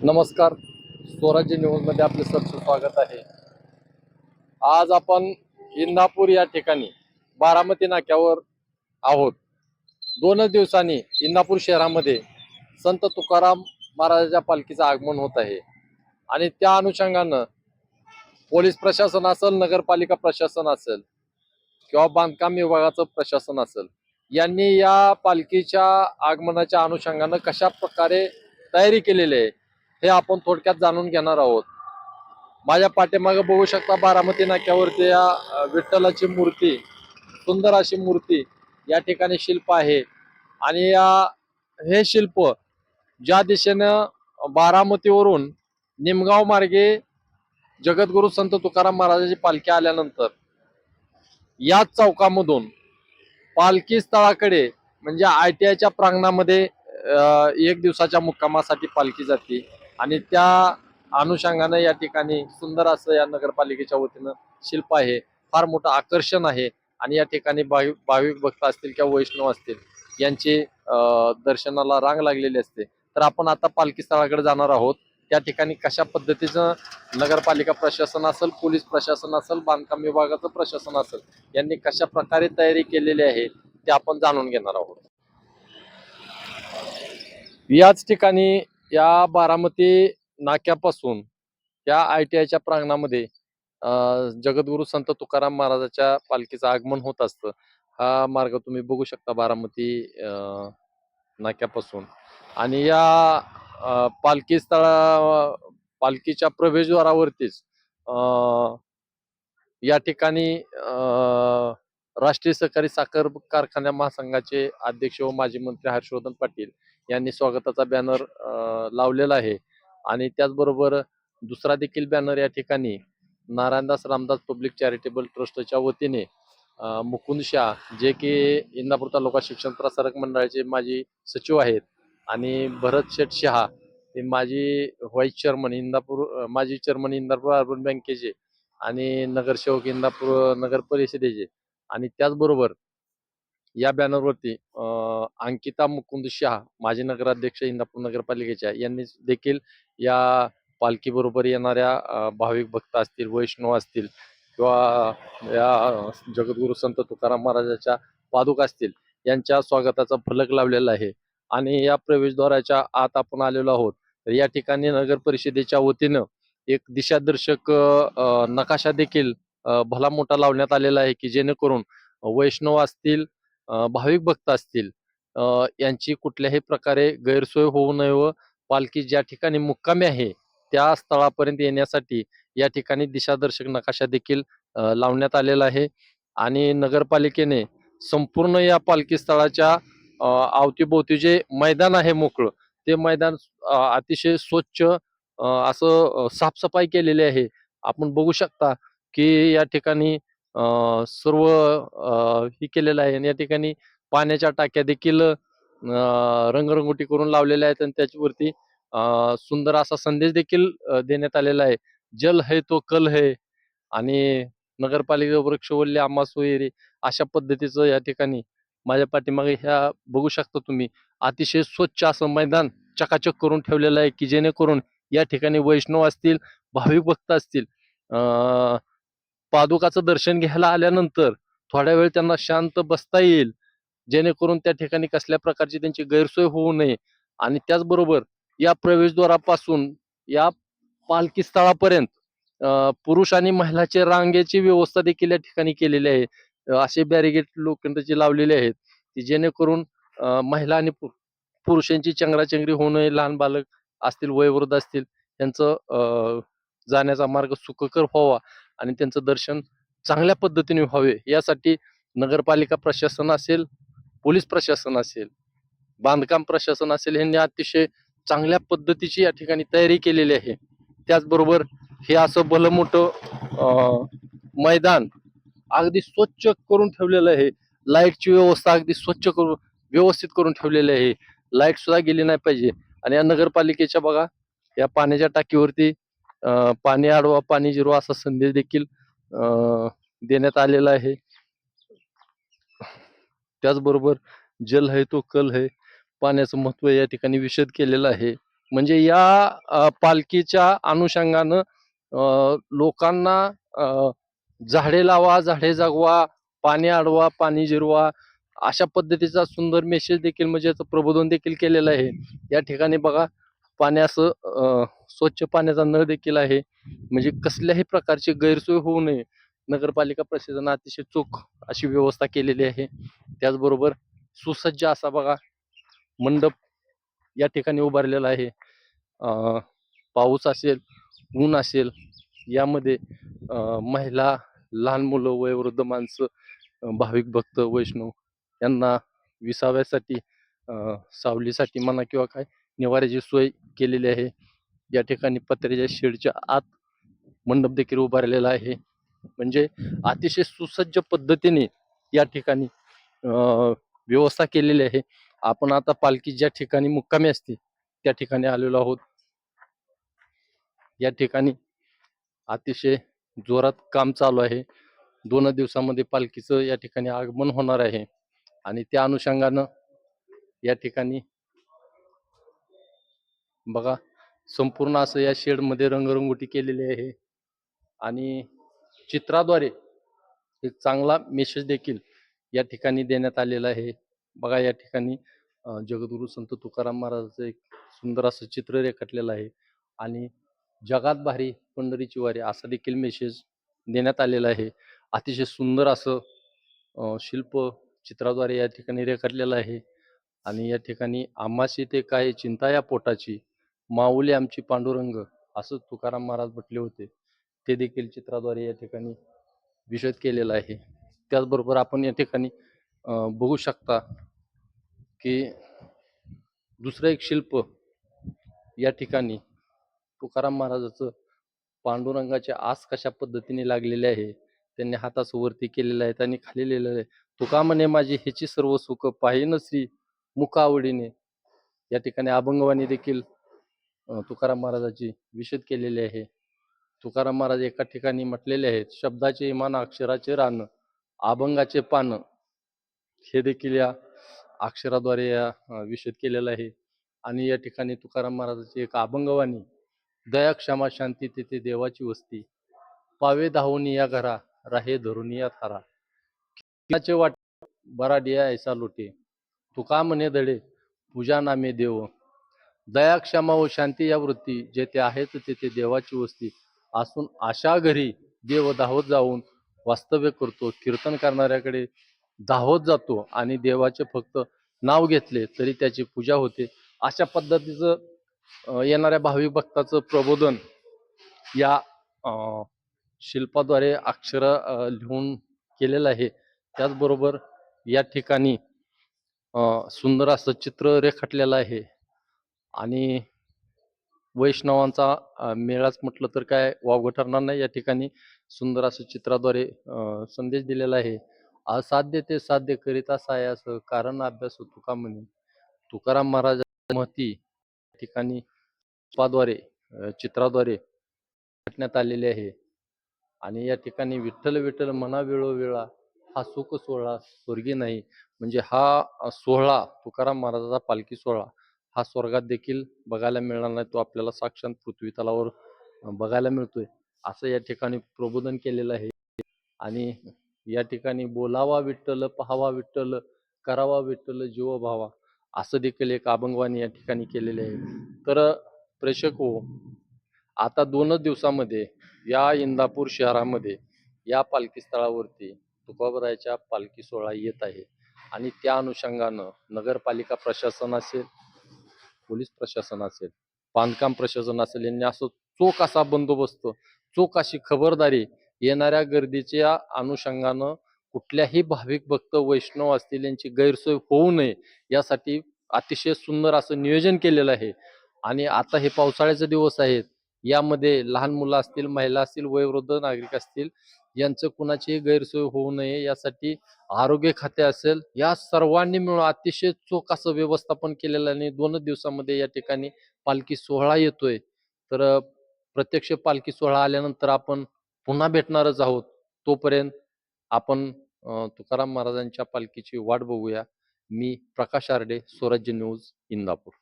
नमस्कार. स्वराज्य न्यूजमध्ये आपले सरचं स्वागत आहे. आज आपण इंदापूर या ठिकाणी बारामती नाक्यावर आहोत. दोनच दिवसांनी इंदापूर शहरामध्ये संत तुकाराम महाराजाच्या पालखीचं आगमन होत आहे. आणि त्या अनुषंगानं पोलीस प्रशासन असेल नगरपालिका प्रशासन असेल किंवा बांधकाम विभागाचं प्रशासन असेल यांनी या पालखीच्या आगमनाच्या अनुषंगानं कशा प्रकारे तयारी केलेली आहे हे आपण थोडक्यात जाणून घेणार आहोत. माझ्या पाठीमागे बघू शकता बारामती नाक्यावरती या विठ्ठलाची मूर्ती सुंदर अशी मूर्ती या ठिकाणी शिल्प आहे. आणि या हे शिल्प ज्या दिशेनं बारामतीवरून निमगाव मार्गे जगद्गुरु संत तुकाराम महाराजाची पालखी आल्यानंतर याच चौकामधून पालखी स्थळाकडे म्हणजे आय टी आयच्या प्रांगणामध्ये एक दिवसाच्या मुक्कामासाठी पालखी जाते. आणि त्या अनुषंगाने या ठिकाणी सुंदर असं या नगरपालिकेच्या वतीनं शिल्प आहे. फार मोठं आकर्षण आहे. आणि या ठिकाणी भाविक भाविक भक्त असतील किंवा वैष्णव असतील यांची दर्शनाला रांग लागलेली असते. तर आपण आता पालखी स्थळाकडे जाणार आहोत. त्या ठिकाणी कशा पद्धतीचं नगरपालिका प्रशासन असेल पोलीस प्रशासन असेल बांधकाम विभागाचं प्रशासन असेल यांनी कशा प्रकारे तयारी केलेली आहे ते आपण जाणून घेणार आहोत. याच ठिकाणी या बारामती नाक्यापासून या आय टी आयच्या प्रांगणामध्ये जगद्गुरु संत तुकाराम महाराजाच्या पालखीचं आगमन होत असतं. हा मार्ग तुम्ही बघू शकता बारामती अं, नाक्यापासून. आणि या पालखी स्थळा पालखीच्या प्रवेशद्वारावरतीच या ठिकाणी राष्ट्रीय सहकारी साखर कारखान्या महासंघाचे अध्यक्ष व माजी मंत्री हर्षवर्धन पाटील यांनी स्वागताचा बॅनर लावलेला आहे. आणि त्याचबरोबर दुसरा देखील बॅनर या ठिकाणी नारायणदास रामदास पब्लिक चॅरिटेबल ट्रस्टच्या वतीने मुकुंद शाह जे की इंदापूर तालुका शिक्षण प्रसारक मंडळाचे माजी सचिव आहेत आणि भरत शेठ शहा हे माजी व्हाईस चेअरमन इंदापूर माजी चेअरमन इंदापूर अर्बन बँकेचे आणि नगरसेवक इंदापूर नगर परिषदेचे. आणि त्याचबरोबर या बॅनरवरती अंकिता मुकुंद शहा माजी नगराध्यक्ष इंदापूर नगरपालिकेच्या यांनी देखील या पालखीबरोबर येणाऱ्या भाविक भक्त असतील वैष्णव असतील किंवा या जगद्गुरु संत तुकाराम महाराजाच्या पादुका असतील यांच्या स्वागताचा फलक लावलेला आहे. आणि या प्रवेशद्वाराच्या आत आपण आलेलो आहोत. तर या ठिकाणी नगर परिषदेच्या वतीनं एक दिशादर्शक नकाशा देखील भला मोठा लावण्यात आलेला आहे की जेणेकरून वैष्णव असतील भाविक भक्त असतील यांची कुठल्याही प्रकारे गैरसोय होऊ नये व पालखी ज्या ठिकाणी मुक्कामी आहे त्या स्थळापर्यंत येण्यासाठी या ठिकाणी दिशादर्शक नकाशा देखील लावण्यात आलेला आहे आणि नगरपालिकेने संपूर्ण या पालखी स्थळाच्या अवतीभोवती जे मैदान आहे मोकळं ते मैदान अतिशय स्वच्छ असं साफसफाई केलेली आहे. आपण बघू शकता की या ठिकाणी सर्व हे केलेलं आहे. आणि या ठिकाणी पाण्याच्या टाक्या देखील रंगरंगोटी करून लावलेल्या आहेत. आणि त्याच्यावरती सुंदर असा संदेश देखील देण्यात आलेला आहे. जल है तो कल है. आणि नगरपालिका वृक्षवल्ली आम्हा सोयरी अशा पद्धतीचं या ठिकाणी माझ्या पाठीमागे ह्या बघू शकता तुम्ही. अतिशय स्वच्छ असं मैदान चकाचक करून ठेवलेलं आहे की जेणेकरून या ठिकाणी वैष्णव असतील भाविक भक्त असतील अं, पादुकाचं दर्शन घ्यायला आल्यानंतर थोड्या वेळ त्यांना शांत बसता येईल. जेणेकरून त्या ठिकाणी कसल्या प्रकारची त्यांची गैरसोय होऊ नये. आणि त्याचबरोबर या प्रवेशद्वारापासून या पालखी स्थळापर्यंत पुरुष आणि महिलाचे रांगेची व्यवस्था देखील या ठिकाणी केलेली आहे. असे बॅरिगेट लोखंडाचे लावलेले आहेत की जेणेकरून महिला आणि पुरुषांची चंगराचंगरी होऊ नये लहान बालक असतील वयोवृद्ध असतील यांचं जाण्याचा मार्ग सुखकर व्हावा. आणि त्यांचं दर्शन चांगल्या पद्धतीने व्हावे यासाठी नगरपालिका प्रशासन असेल पोलीस प्रशासन असेल बांधकाम प्रशासन असेल यांनी अतिशय चांगल्या पद्धतीची या ठिकाणी तयारी केलेली आहे. त्याचबरोबर हे असं भलं मोठं मैदान अगदी स्वच्छ करून ठेवलेलं आहे. लाईटची व्यवस्था अगदी स्वच्छ करून व्यवस्थित करून ठेवलेली आहे. लाइट सुद्धा गेली नाही पाहिजे. आणि या नगरपालिकेच्या बघा या पाण्याच्या टाकीवरती पाणी आडवा पाणी जिरवा असा संदेश देखील देण्यात आलेला आहे. त्याचबरोबर जल है तो कल है पाण्याचं महत्त्व या ठिकाणी विशद केलेलं आहे. म्हणजे या पालखीच्या अनुषंगानं लोकांना झाडे लावा झाडे जगवा पाणी अडवा पाणी जिरवा अशा पद्धतीचा सुंदर मेसेज देखील म्हणजे याचं प्रबोधन देखील केलेलं आहे. या ठिकाणी बघा पाण्यास असं स्वच्छ पाण्याचा नळ देखील आहे. म्हणजे कसल्याही प्रकारची गैरसोय होऊ नये. नगरपालिका प्रशासन अतिशय चोख अशी व्यवस्था केलेली आहे. त्याचबरोबर सुसज्ज असा बघा मंडप या ठिकाणी उभारलेला आहे. पाऊस असेल ऊन असेल यामध्ये महिला लहान मुलं वयोवृद्ध माणसं भाविक भक्त वैष्णव यांना विसाव्यासाठी सावलीसाठी म्हणा किंवा काय निवाऱ्याची सोय केलेली आहे. या ठिकाणी पत्र्याच्या शेडच्या आत मंडप देखील उभारलेला आहे. म्हणजे अतिशय सुसज्ज पद्धतीने या ठिकाणी व्यवस्था केलेली आहे. आपण आता पालखी ज्या ठिकाणी मुक्कामी असते त्या ठिकाणी आलेलो आहोत. या ठिकाणी अतिशय जोरात काम चालू आहे. दोन दिवसामध्ये पालखीचं या ठिकाणी आगमन होणार आहे. आणि त्या अनुषंगानं या ठिकाणी बघा संपूर्ण असं या शेडमध्ये रंगरंगोटी केलेली आहे. आणि चित्राद्वारे एक चांगला मेसेज देखील या ठिकाणी देण्यात आलेला आहे. बघा या ठिकाणी जगद्गुरु संत तुकाराम महाराजाचं एक सुंदर असं चित्र रेखाटलेलं आहे. आणि जगात भारी पंढरीची वारी असा देखील मेसेज देण्यात आलेला आहे. अतिशय सुंदर असं शिल्प चित्राद्वारे या ठिकाणी रेखाटलेलं आहे. आणि या ठिकाणी आम्हाशी ते काय चिंता या पोटाची माऊली आमची पांडुरंग असं तुकाराम महाराज म्हटले होते. ते देखील चित्राद्वारे या ठिकाणी विशद केलेलं आहे. त्याचबरोबर आपण या ठिकाणी बघू शकता की दुसरं एक शिल्प या ठिकाणी तुकाराम महाराजाचं पांडुरंगाचे आस कशा पद्धतीने लागलेले आहे त्यांनी हातास वरती आहे त्यांनी खाली लिहिलेलं आहे. तुका म्हणे माझी ह्याची सर्व सुख पाहिन श्री मुख आवडीने या ठिकाणी अभंगवाणी देखील तुकाराम महाराजाची विशद केलेली आहे. तुकाराम महाराज एका ठिकाणी म्हटलेले आहेत शब्दाचे इमान अक्षराचे रान अभंगाचे पान. हे देखील या अक्षराद्वारे या अं, विशद केलेलं आहे. आणि या ठिकाणी तुकाराम महाराजाची एक अभंगवाणी दया क्षमा शांती तेथे देवाची वस्ती पावे धावून या घरा राहे धरून या थारा. किनाचे वाट बराडिया ऐसा लोटे तुका म्हणे धडे पूजा नामे देव दया क्षमा व शांती या वृत्ती जेथे आहेत तेथे देवाची वस्ती असून अशा घरी देव धावत जाऊन वास्तव्य करतो कीर्तन करणाऱ्याकडे धावत जातो आणि देवाचे फक्त नाव घेतले तरी त्याची पूजा होते. अशा पद्धतीचं येणाऱ्या भावी भक्ताचं प्रबोधन या शिल्पाद्वारे अक्षर लिहून केलेलं आहे. त्याचबरोबर या ठिकाणी सुंदर असं चित्र रेखाटलेलं आहे. आणि वैष्णवांचा मेळाच म्हटलं तर काय वावगं ठरणार नाही. या ठिकाणी सुंदर असं चित्राद्वारे संदेश दिलेला आहे. असाध्य ते साध्य करिता सायास कारण अभ्यास हो तुका म्हणे तुकाराम महाराजा महती या ठिकाणी शिल्पाद्वारे चित्राद्वारे रेखाटण्यात आलेले आहे. आणि या ठिकाणी विठ्ठल विठ्ठल म्हणा वेळोवेळा हा सुख सोहळा स्वर्गी नाही. म्हणजे हा सोहळा तुकाराम महाराजाचा पालखी सोहळा हा स्वर्गात देखील बघायला मिळणार नाही तो आपल्याला साक्षात पृथ्वी तलावर बघायला मिळतोय. असं या ठिकाणी प्रबोधन केलेलं आहे. आणि या ठिकाणी बोलावा विठ्ठल पहावा विठ्ठल करावा विठ्ठल जीव भावा असं देखील एक अभंगवाणी या ठिकाणी केलेले आहे. तर प्रेक्षक हो आता दोनच दिवसामध्ये या इंदापूर शहरामध्ये या पालखी स्थळावरती तुकाबरायच्या पालखी सोहळा येत आहे. आणि त्या अनुषंगानं नगरपालिका प्रशासन असेल पोलीस प्रशासन असेल बांधकाम प्रशासन असेल यांनी असं चोख असा बंदोबस्त चोख अशी खबरदारी येणाऱ्या गर्दीच्या अनुषंगानं कुठल्याही भाविक भक्त वैष्णव असतील यांची गैरसोय होऊ नये यासाठी अतिशय सुंदर असं नियोजन केलेलं आहे. आणि आता हे पावसाळ्याचे दिवस आहेत. यामध्ये लहान मुलं असतील महिला असतील वयोवृद्ध नागरिक असतील यांचं कुणाचीही गैरसोय होऊ नये. यासाठी आरोग्य खाते असेल या सर्वांनी मिळून अतिशय चोख असं व्यवस्थापन केलेलं आणि दोनच दिवसामध्ये या ठिकाणी पालखी सोहळा येतोय. तर प्रत्यक्ष पालखी सोहळा आल्यानंतर आपण पुन्हा भेटणारच आहोत. तोपर्यंत आपण तुकाराम महाराजांच्या पालखीची वाट बघूया. मी प्रकाश आरडे स्वराज्य न्यूज इंदापूर.